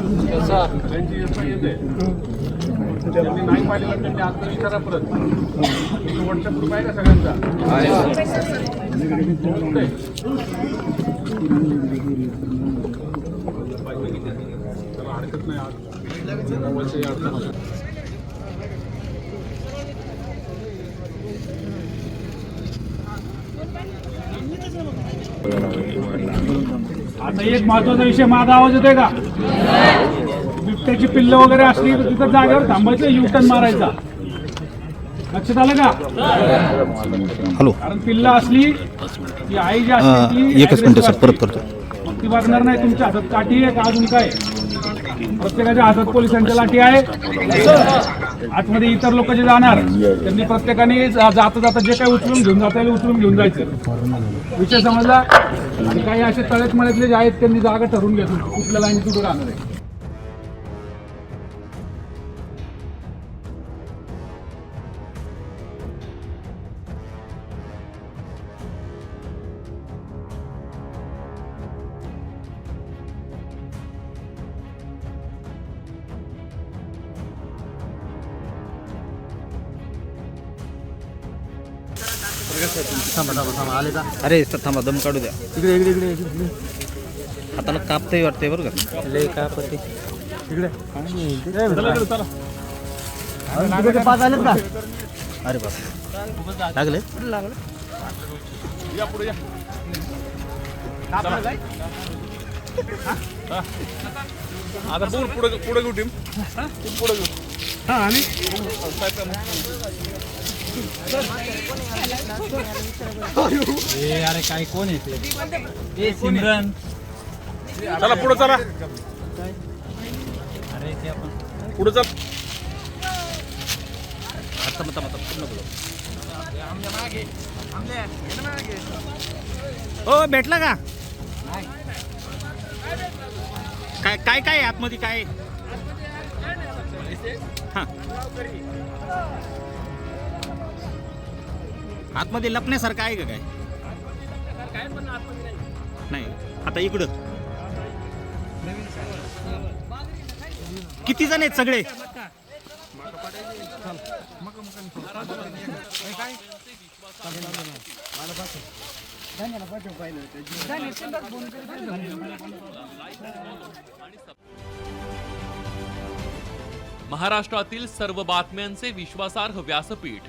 त्यांची F I येते त्यांनी नाही पाहिलं त्यांनी आता विचारा परत व्हॉट्सअप ग्रुप आहे का सगळ्यांचा हरकत नाही आज मोबाईलची अडचण आता एक महत्त्वाचा विषय माझा आवाज येतोय का? बिबट्याची पिल्ल वगैरे असली तर तिथं जागेवर थांबायचं युटर्न मारायचा. लक्षात आलं का? हॅलो. कारण पिल्ल असली की आई जी अं, असते ती एकच मिनिट सर परत. करतो. ती वागणार नाही तुमच्या हातात काठी आहे का अजून काय? प्रत्येकाच्या हातात पोलिसांच्या लाठी आहे. आतमध्ये इतर लोक जे जाणार त्यांनी प्रत्येकाने जाता जाता जे काही उचलून घेऊन जाता येईल उचलून घेऊन जायचं. विषय समजला? आणि काही असे तळेत मळ्यातले जे आहेत त्यांनी जागा ठरवून घेतली. कुठल्या लाईन कुठं राहणार आहे? अरे सर थांबा दम काढू द्या. इकडे इकडे इकडे इकडे. हाताला कापतंय वाटतंय बरं का? लय कापते अरे बाप लागले? आता बोल पुढे पुढे घेऊ टीम पुढे घेऊ. ए अरे काय कोण येते ए सिमरन चला पुढे चला. अरे ते आपण पुढे चल. आता मत मत पूर्ण बोलो. हो भेटला का? काय काय काय आतमध्ये? काय आहे? हा. आतमध्ये लपण्यासारखं आहे का काय? नाही. आता इकडं. किती जण आहेत सगळे? महाराष्ट्रातील सर्व बातम्यांचे विश्वासार्ह व्यासपीठ.